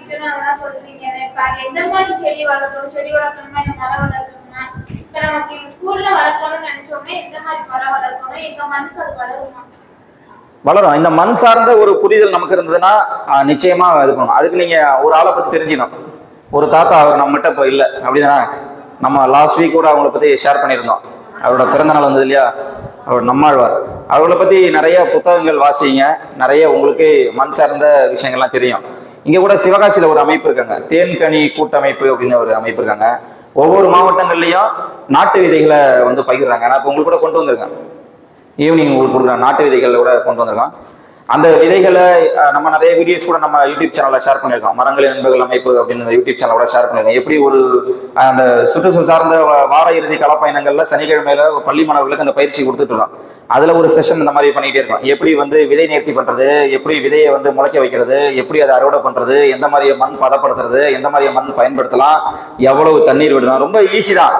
முக்கியம் அதெல்லாம் சொல்றீங்க. இப்ப எந்த மாதிரி செடி வளர்க்கணும் செடி வளர்க்கணுமா இல்ல மரம் வளர்க்கணுமா இப்ப நமக்கு ஸ்கூல்ல வளர்க்கணும்னு நினைச்சோம்னா எந்த மாதிரி மரம் வளர்க்கணும் எங்க மண்ணுக்கு அது வளருமா? வளரும். இந்த மண் சார்ந்த ஒரு புரிதல் நமக்கு இருந்ததுன்னா நிச்சயமா இது பண்ணும். அதுக்கு நீங்க ஒரு ஆளை பத்தி தெரிஞ்சுக்கணும். ஒரு தாத்தா அவர் நம்மகிட்ட இப்போ இல்லை. அப்படிதானே? நம்ம லாஸ்ட் வீக் கூட அவங்கள பத்தி ஷேர் பண்ணியிருந்தோம். அவரோட பிறந்த நாள் வந்தது இல்லையா? அவர் நம்மாழ்வார். அவங்கள பத்தி நிறைய புத்தகங்கள் வாசிங்க. நிறைய உங்களுக்கு மண் சார்ந்த விஷயங்கள்லாம் தெரியும். இங்க கூட சிவகாசியில ஒரு அமைப்பு இருக்காங்க. தேன்கனி கூட்டமைப்பு அப்படின்னு ஒரு அமைப்பு இருக்காங்க. ஒவ்வொரு மாவட்டங்கள்லயும் நாட்டு விதைகளை வந்து பகிர்றாங்க நான் இப்போ உங்களுக்கு கூட கொண்டு வந்திருக்கேன். ஈவினிங் உங்களுக்கு கொடுக்குற நாட்டு விதைகளில் கூட கொண்டு வந்திருக்கோம் அந்த விதைகளை நம்ம நிறைய வீடியோஸ் கூட நம்ம யூடியூப் சேனலில் ஷேர் பண்ணியிருக்கோம். மரங்களின் நண்பர்கள் அமைப்பு அப்படின்னு யூடியூப் சேனலோட ஷேர் பண்ணியிருக்கோம். எப்படி ஒரு அந்த சுற்றுச்சூழல் சார்ந்த வார இறுதி களப்பயணங்கள்ல சனிக்கிழமையில பள்ளி மாணவர்களுக்கு அந்த பயிற்சி கொடுத்துட்டு இருக்கோம். அதுல ஒரு செஷன் இந்த மாதிரி பண்ணிட்டே இருக்கோம் எப்படி வந்து விதை நேர்த்தி பண்றது எப்படி விதையை வந்து முளைக்க வைக்கிறது எப்படி அதை அறுவடை பண்றது எந்த மாதிரி மண் பதப்படுத்துறது எந்த மாதிரி மண் பயன்படுத்தலாம் எவ்வளவு தண்ணீர் விடலாம் ரொம்ப ஈஸி தான்.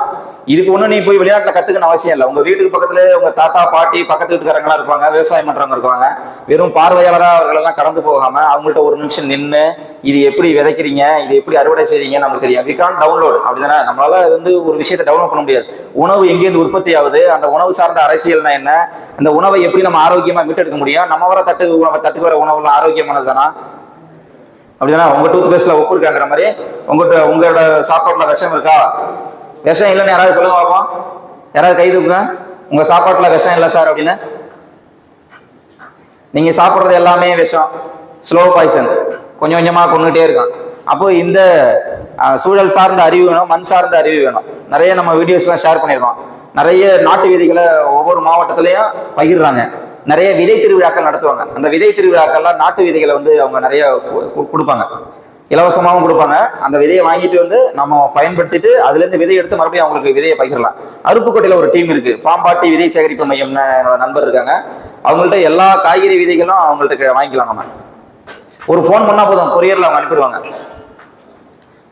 இதுக்கு ஒண்ணு நீ போய் விளையாட்டில் கத்துக்கணும் அவசியம் இல்லை. உங்க வீட்டுக்கு பக்கத்துல உங்க தாத்தா பாட்டி பக்கத்து வீட்டுக்காரங்களா இருப்பாங்க விவசாயம் பண்றவங்க இருப்பாங்க. வெறும் பார்வையாளரா அவர்களெல்லாம் கடந்து போகாம அவங்கள்ட்ட ஒரு நிமிஷம் நின்று இது எப்படி விதைக்கிறீங்க? இது எப்படி அறுவடை செய்றீங்க? நமக்கு தெரியும். வி கான் டவுன்லோட் அப்படிதானே? நம்மளால வந்து ஒரு விஷயத்தை டவுன்லோட் பண்ண முடியாது. உணவு எங்கேருந்து உற்பத்தி ஆகுது? அந்த உணவு சார்ந்த அரசியல்னா என்ன? அந்த உணவை எப்படி நம்ம ஆரோக்கியமா மீட்டெடுக்க முடியும்? நம்ம வர தட்டு உணவு தட்டுக்கு வர உணவுலாம் ஆரோக்கியமானது தானா? அப்படிதானே? உங்க டூத் பேஸ்ட்ல உப்பு இருக்காங்கிற மாதிரி. உங்கள்கிட்ட உங்களோட சாப்பாட்டுல விஷம் இருக்கா? விஷம் இல்லைன்னு யாராவது சொல்லுங்க பார்ப்போம் யாராவது கை தூக்குங்க. உங்க சாப்பாட்டுல விஷம் இல்லை சார் அப்படின்னு. நீங்க சாப்பிட்றது எல்லாமே விஷம். ஸ்லோ பாய்சன் கொஞ்சம் கொஞ்சமாக கொண்டுகிட்டே இருக்கான். அப்போ இந்த சூழல் சார்ந்த அறிவு வேணும் மண் சார்ந்த அறிவு வேணும். நிறைய நம்ம வீடியோஸ்லாம் ஷேர் பண்ணியிருக்கோம். நிறைய நாட்டு விதைகளை ஒவ்வொரு மாவட்டத்திலையும் பகிர்றாங்க. நிறைய விதை திருவிழாக்கள் நடத்துவாங்க. அந்த விதை திருவிழாக்கள்லாம் நாட்டு விதைகளை வந்து அவங்க நிறைய கொடுப்பாங்க. இலவசமாகவும் கொடுப்பாங்க. அந்த விதையை வாங்கிட்டு வந்து நம்ம பயன்படுத்திட்டு அதுலேருந்து விதை எடுத்து மறுபடியும் அவங்களுக்கு விதையை பகிரலாம். அருப்புக்கோட்டையில் ஒரு டீம் இருக்கு. பாம்பாட்டி விதை சேகரிப்பு மையம்னு என்னோட நண்பர் இருக்காங்க. அவங்கள்ட்ட எல்லா காய்கறி விதைகளும் அவங்கள்ட்ட வாங்கிக்கலாம் நம்ம. ஒரு ஃபோன் பண்ணா போதும். கொரியரில் அவங்க அனுப்பிடுவாங்க.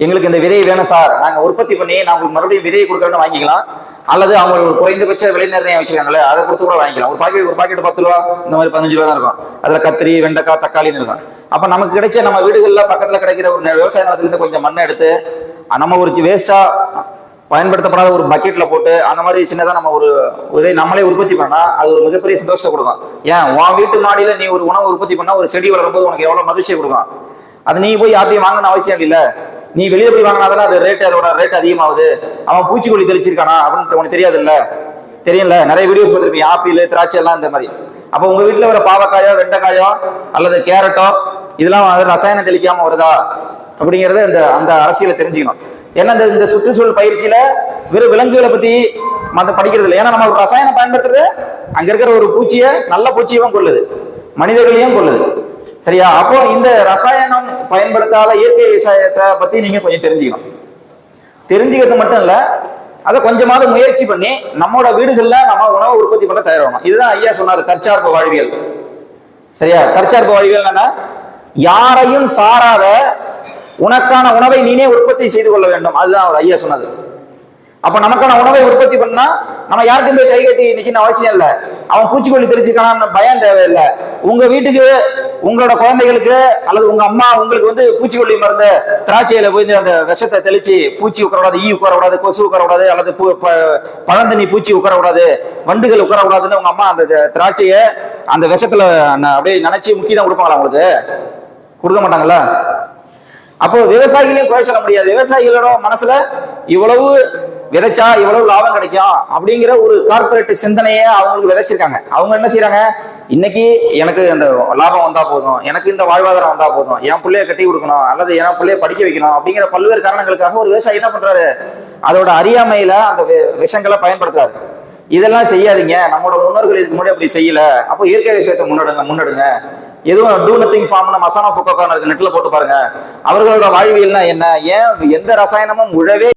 எங்களுக்கு இந்த விதை வேணும் சார். நாங்கள் உற்பத்தி பண்ணி நான் உங்களுக்கு மறுபடியும் விதையை கொடுக்குறேன்னு வாங்கிக்கலாம். அல்லது அவங்க ஒரு குறைந்தபட்ச விலை நிர்ணயம் வச்சுருக்காங்களே அதை கொடுத்து கூட வாங்கிக்கலாம். ஒரு பாக்கெட் ஒரு பாக்கெட் பத்து ரூபா இந்த மாதிரி பதினஞ்சு ரூபா தான் இருக்கும். அதில் கத்திரி வெண்டைக்காய் தக்காளின்னு இருக்கும். அப்போ நமக்கு கிடைச்ச நம்ம வீடுகளில் பக்கத்தில் கிடைக்கிற ஒரு விவசாய நிலத்துலேருந்து கொஞ்சம் மண்ணை எடுத்து நம்ம ஒரு வேஸ்ட்டாக பயன்படுத்தப்படாத ஒரு பக்கெட்ல போட்டு அந்த மாதிரி சின்னதா நம்ம ஒரு இதை நம்மளே உற்பத்தி பண்ணா அது ஒரு மிகப்பெரிய சந்தோஷத்தை கொடுக்கும். ஏன்? உன் வீட்டு மாடியில நீ ஒரு உணவு உற்பத்தி பண்ணா ஒரு செடி வளரும் போது உனக்கு எவ்வளவு மகிழ்ச்சியை கொடுக்கும்? அது நீ போய் யார்ட்டையும் வாங்கணும் அவசியம் இல்ல. நீ வெளியே போய் வாங்கினாதானே அது ரேட் அதோட ரேட் அதிகமாகுது. அவன் பூச்சிக்கொல்லி தெளிச்சிருக்கானா அப்படின்னு உனக்கு தெரியாது இல்ல தெரியல நிறைய வீடியோஸ் பார்த்துருப்பீங்க. ஆப்பிள் திராட்சை எல்லாம் இந்த மாதிரி. அப்போ உங்க வீட்டுல வர பாவக்காயோ வெண்டைக்காயோ அல்லது கேரட்டோ இதெல்லாம் ரசாயனம் தெளிக்காம வருதா? அப்படிங்கறத இந்த அந்த அரசியலை தெரிஞ்சுக்கணும். ஏன்னா இந்த இந்த சுற்றுச்சூழல் பயிற்சியில வெறும் விலங்குகளை பத்தி மத்த படிக்கிறது இல்லை ஏன்னா நம்ம ஒரு ரசாயனம் பயன்படுத்துறது அங்க இருக்கிற ஒரு பூச்சியை நல்ல பூச்சியவும் கொள்ளுது மனிதர்களையும் கொள்ளுது சரியா? அப்போ இந்த ரசாயனம் பயன்படுத்தாத இயற்கை விவசாயத்தை பத்தி நீங்க கொஞ்சம் தெரிஞ்சுக்கணும். தெரிஞ்சுக்கிறது மட்டும் இல்ல அதை கொஞ்சமாவது முயற்சி பண்ணி நம்மளோட வீடுகள்ல நம்ம உணவு உற்பத்தி பண்ண தயாராகணும். இதுதான் ஐயா சொன்னாரு தற்சார்பு வாழ்வியல். சரியா? தற்சார்பு வாழ்வியல் என்னன்னா யாரையும் சாராத உனக்கான உணவை நீனே உற்பத்தி செய்து கொள்ள வேண்டும். அதுதான் அவர் ஐயா சொன்னது. அப்ப நமக்கான உணவை உற்பத்தி பண்ணா நம்ம யாருக்கும் போய் கை கட்டி நிக்கணும் அவசியம் இல்ல. அவன் பூச்சிக்கொல்லி தெரிஞ்சுக்கான பயம் தேவையில்லை. உங்க வீட்டுக்கு உங்களோட குழந்தைகளுக்கு அல்லது உங்க அம்மா உங்களுக்கு வந்து பூச்சிக்கொல்லி மருந்து திராட்சையில போய் அந்த விஷத்தை தெளிச்சு பூச்சி உட்காரக்கூடாது ஈ உட்காரக்கூடாது கொசு உட்காரக்கூடாது அல்லது பூ- ப- பழந்தண்ணி பூச்சி உட்காரக்கூடாது வண்டுகள் உட்காரக்கூடாதுன்னு உங்க அம்மா அந்த திராட்சையை அந்த விஷத்துல அப்படியே நினைச்சு முக்கி தான் கொடுப்பாங்களா உங்களுக்கு? கொடுக்க மாட்டாங்களா? அப்போ விவசாயிகளையும் குறை சொல்ல முடியாது. விவசாயிகளோட மனசுல இவ்வளவு விதைச்சா இவ்வளவு லாபம் கிடைக்கும்? அப்படிங்கிற ஒரு கார்பரேட் சிந்தனையை அவங்களுக்கு விதைச்சிருக்காங்க. அவங்க என்ன செய்யறாங்க இன்னைக்கு எனக்கு அந்த லாபம் வந்தா போதும். எனக்கு இந்த வாழ்வாதாரம் வந்தா போதும். என் பிள்ளைய கட்டி கொடுக்கணும். அல்லது என் பிள்ளைய படிக்க வைக்கணும். அப்படிங்கிற பல்வேறு காரணங்களுக்காக ஒரு விவசாயி என்ன பண்றாரு? அதோட அறியாமையில அந்த வி- விஷங்களை பயன்படுத்துறாரு. இதெல்லாம் செய்யாதீங்க. நம்மளோட முன்னோர்கள் இதுக்கு முன்னாடி அப்படி செய்யல. அப்போ இயற்கை விஷயத்தை முன்னெடுங்க முன்னெடுங்க. எதுவும் டூ நத்திங் ஃபார்ம்னு மசானா ஃபுக்கோக்கான இருக்கு நெட்டில் போட்டு பாருங்க. அவர்களோட வாழ்வியல்னா என்ன? ஏன் எந்த ரசாயனமும் உழவே